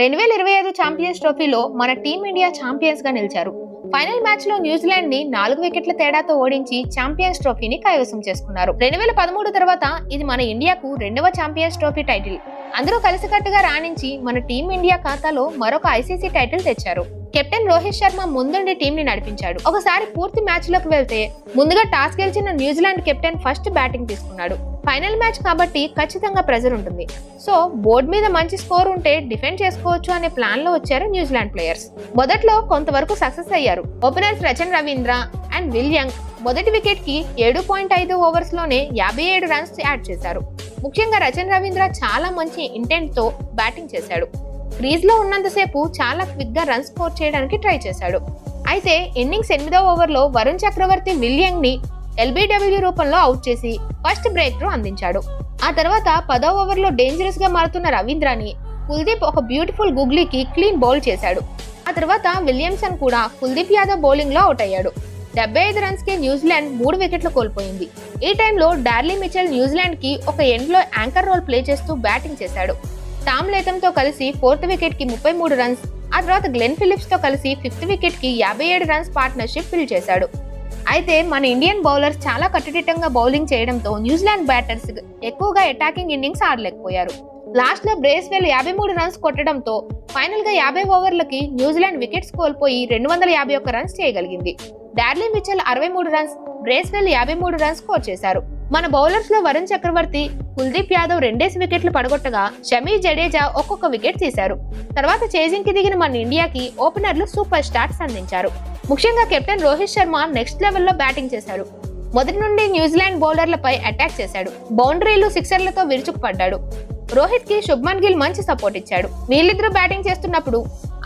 రెండు వేల ఇరవై ఐదు ఛాంపియన్స్ ట్రోఫీలో మన టీమిండియా ఛాంపియన్స్గా నిలిచారు. ఫైనల్ మ్యాచ్లో న్యూజిలాండ్ని నాలుగు వికెట్ల తేడాతో ఓడించి ఛాంపియన్స్ ట్రోఫీని కైవసం చేసుకున్నారు. రెండు వేల పదమూడు తర్వాత ఇది మన ఇండియాకు రెండవ ఛాంపియన్స్ ట్రోఫీ టైటిల్ అందరూ కలిసికట్టుగా రాణించి మన టీమిండియా ఖాతాలో మరొక ఐసీసీ టైటిల్ తెచ్చారు. కెప్టెన్ రోహిత్ శర్మ ముందుండి టీం ని నడిపించాడు. ఒకసారి పూర్తి మ్యాచ్లోకి వెళ్తే ముందుగా టాస్ గెలిచిన New Zealand captain first batting తీసుకున్నాడు. ఫైనల్ మ్యాచ్ కాబట్టి ఖచ్చితంగా ప్రెజర్ ఉంటుంది. సో బోర్డు మీద మంచి స్కోర్ ఉంటే డిఫెండ్ చేసుకోవచ్చు అనే ప్లాన్లో వచ్చారు న్యూజిలాండ్ ప్లేయర్స్. మొదట్లో కొంతవరకు సక్సెస్ అయ్యారు. Openers Rachin Ravindra and Will Young మొదటి వికెట్కి ఏడు పాయింట్ ఐదు ఓవర్స్లోనే యాభై ఏడు రన్స్ యాడ్ చేశారు. ముఖ్యంగా రచన్ రవీంద్ర చాలా మంచి ఇంటెంట్తో బ్యాటింగ్ చేశాడు. క్రీజ్లో ఉన్నంతసేపు చాలా క్విక్గా రన్ స్కోర్ చేయడానికి ట్రై చేశాడు. అయితే ఇన్నింగ్స్ ఎనిమిదో ఓవర్లో వరుణ్ చక్రవర్తి విలియంగ్ని ఎల్బీడబ్ల్యూ రూపంలో అవుట్ చేసి ఫస్ట్ బ్రేక్ త్రూ అందించాడు. ఆ తర్వాత పదో ఓవర్లో డేంజరస్గా మారుతున్న రవీంద్రని కుల్దీప్ ఒక బ్యూటిఫుల్ గుగ్లీకి క్లీన్ బౌల్ చేశాడు. ఆ తర్వాత విలియమ్సన్ కూడా కుల్దీప్ యాదవ్ బౌలింగ్లో అవుట్ అయ్యాడు. డెబ్బై ఐదు రన్స్కి న్యూజిలాండ్ మూడు వికెట్లు కోల్పోయింది. ఈ టైంలో డార్లీ మిచెల్ న్యూజిలాండ్కి ఒక ఎండ్లో యాంకర్ రోల్ ప్లే చేస్తూ బ్యాటింగ్ చేశాడు. టామ్ లేతంతో కలిసి ఫోర్త్ వికెట్కి ముప్పై మూడు రన్స్ ఆ తర్వాత గ్లెన్ ఫిలిప్స్తో కలిసి ఫిఫ్త్ వికెట్కి యాభై ఏడు రన్స్ పార్ట్నర్షిప్ ఫిల్ చేశాడు. అయితే మన ఇండియన్ బౌలర్స్ చాలా కట్టుదిట్టంగా బౌలింగ్ చేయడంతో న్యూజిలాండ్ బ్యాటర్స్ ఎక్కువగా అటాకింగ్ ఇన్నింగ్స్ ఆడలేకపోయారు. లాస్ట్లో బ్రేస్వెల్ యాభై మూడు రన్స్ కొట్టడంతో ఫైనల్గా యాభై ఓవర్లకి న్యూజిలాండ్ వికెట్స్ కోల్పోయి రెండు వందల యాభై ఒక్క రన్స్ చేయగలిగింది. డార్లీ మిచెల్ అరవై మూడు రన్స్ బ్రేస్వెల్ యాభై మూడు రన్స్ స్కోర్ చేశారు. మన బౌలర్స్లో వరుణ్ చక్రవర్తి కుల్దీప్ యాదవ్ రెండేసి వికెట్లు పడగొట్టగా షమీ జడేజా ఒక్కొక్క వికెట్ తీశారు. తర్వాత చేజింగ్కి దిగిన మన ఇండియాకి ఓపెనర్లు సూపర్ స్టార్ట్స్ అందించారు. ముఖ్యంగా కెప్టెన్ రోహిత్ శర్మ నెక్స్ట్ లెవెల్లో బ్యాటింగ్ చేశాడు. మొదటి నుండి న్యూజిలాండ్ బౌలర్లపై అటాక్ చేశాడు. బౌండరీలు సిక్సర్లతో విరుచుకుపడ్డాడు. రోహిత్కి శుభ్మన్ గిల్ మంచి సపోర్ట్ ఇచ్చాడు. వీళ్ళిద్దరూ బ్యాటింగ్ చేస్తున్నప్పుడు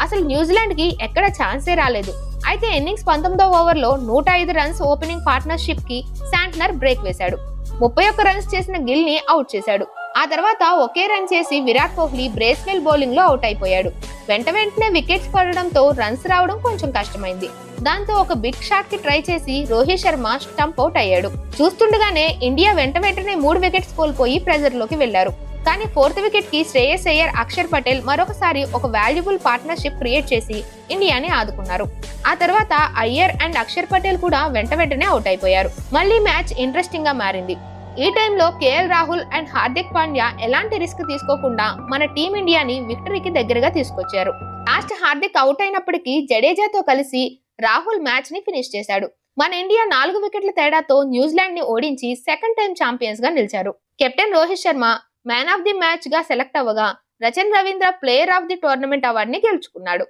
అసలు న్యూజిలాండ్కి ఎక్కడ ఛాన్సే రాలేదు. అయితే ఇన్నింగ్స్ పంతొమ్మిదో ఓవర్లో నూట ఐదు రన్స్ ఓపెనింగ్ పార్ట్నర్షిప్కి శాంట్నర్ బ్రేక్ వేశాడు. ముప్పై ఒక్క రన్స్ చేసిన గిల్ని అవుట్ చేశాడు. ఆ తర్వాత ఒకే రన్ చేసి విరాట్ కోహ్లీ బ్రేస్వెల్ బౌలింగ్లో అవుట్ అయిపోయాడు. వెంట వెంటనే వికెట్స్ పడడంతో రన్స్ రావడం కొంచెం కష్టమైంది. దాంతో ఒక బిగ్ షాట్కి ట్రై చేసి రోహిత్ శర్మ స్టంప్ అవుట్ అయ్యాడు. చూస్తుండగానే ఇండియా వెంట వెంటనే మూడు వికెట్స్ కోల్పోయి ప్రెజర్లోకి వెళ్ళారు కానీ ఫోర్త్ వికెట్కి శ్రేయస్ అయ్యర్ అక్షర్ పటేల్ మరొకసారి ఒక వాల్యుబుల్ పార్ట్నర్షిప్ క్రియేట్ చేసి ఇండియాని ఆదుకున్నారు. ఆ తర్వాత అయ్యర్ అండ్ అక్షర్ పటేల్ కూడా వెంట వెంటనే అవుట్ అయిపోయారు. మళ్ళీ మ్యాచ్ ఇంట్రెస్టింగ్గా మారింది. ఈ టైంలో K L Rahul and Hardik Pandya ఎలాంటి రిస్క్ తీసుకోకుండా మన టీమిండియాని విక్టరీకి దగ్గరగా తీసుకొచ్చారు. లాస్ట్ హార్దిక్ అవుట్ అయినప్పటికీ జడేజాతో కలిసి రాహుల్ మ్యాచ్ని ఫినిష్ చేశాడు. మన ఇండియా నాలుగు వికెట్ల తేడాతో న్యూజిలాండ్ని ఓడించి సెకండ్ టైం ఛాంపియన్స్గా నిలిచారు. Captain Rohit Sharma man of the మ్యాచ్గా select అవ్వగా Rachin Ravindra player of the tournament అవార్డుని గెలుచుకున్నాడు.